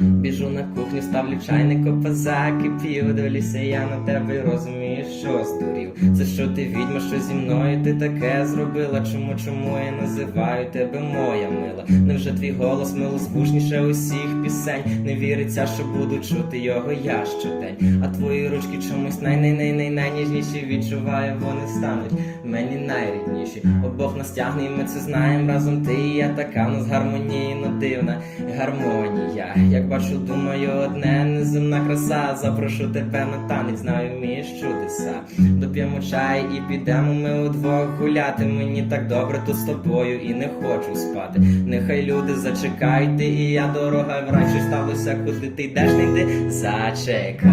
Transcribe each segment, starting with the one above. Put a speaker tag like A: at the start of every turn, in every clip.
A: Біжу на кухню, ставлю чайник, опаза кипів, дивлюся я на тебе і розумію, що здурів. Це що ти відьма, що зі мною ти таке зробила? Чому, чому я називаю тебе моя мила? Невже твій голос милозвучніше усіх пісень? Не віриться, що буду чути його я щодень. А твої ручки чомусь най най най най найніжніші відчуваю, вони стануть мені найрідніші. Обох нас тягне, і ми це знаємо разом. Ти і я така нас гармонійно дивна гармонія. Як бачу, думаю, одне неземна краса. Запрошу тебе на танець, знаю, вмієш чудеса. Доп'ємо чай і підемо ми удвох гуляти. Мені так добре тут з тобою і не хочу спати. Нехай люди зачекайте, і я дорога в. Що сталося, куди ти йдеш, не йди. Зачекай,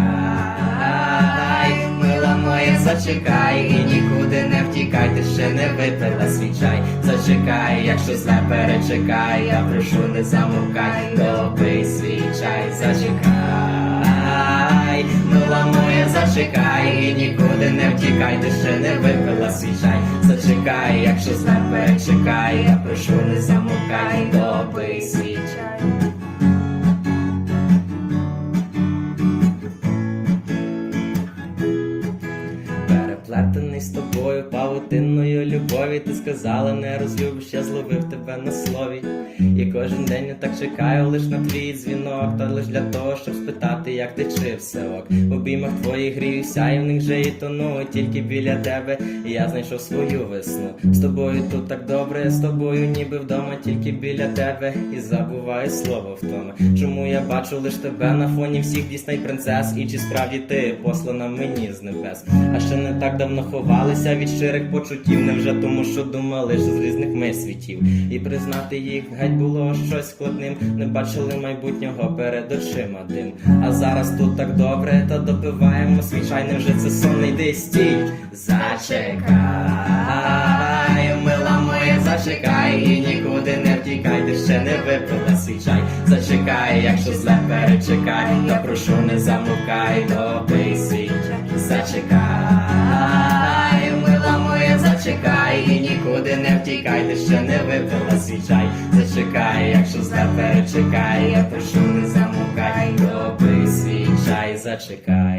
A: мила моя, зачекай і нікуди не втікай, ти ще не випила свій чай. Зачекай, якщо зле перечекай, я прошу не замовкай, допий свій чай, зачекай, мила моя, зачекай і нікуди не втікай, ти ще не випила свій чай. Зачекай, якщо зле перечекай, я прошу Переплетений з тобою павутинною любові, ти сказала, не розлюбиш, я зловив тебе на слові. І кожен день я так чекаю лиш на твій дзвінок, та лиш для того, щоб спитати, як ти чи все ок. В обіймах твоїх гріюся, і в них же і тону, тільки біля тебе я знайшов свою весну. З тобою тут так добре, з тобою ніби вдома, тільки біля тебе і забуваю слово втома. Чому я бачу лиш тебе на фоні всіх дійсней принцес, і чи справді ти послана мені з небес? А ще не так давно ховалися від щирих почуттів, невже тому, що думали що з різних ми світів. І признати їх геть було щось складним. Не бачили майбутнього перед очима дим. А зараз тут так добре, та допиваємо свій чай, невже це сон не йди стій. Зачекай, мила моя, зачекай і нікуди не втікай, ти ще не випила свій чай. Зачекай, якщо зле перечекай, та прошу не замовкай, допий свій. Зачекай, не втікай, ти ще не випила свій чай. Зачекай, якщо зле перечекай, я прошу не замовкай, роби свій чай, зачекай.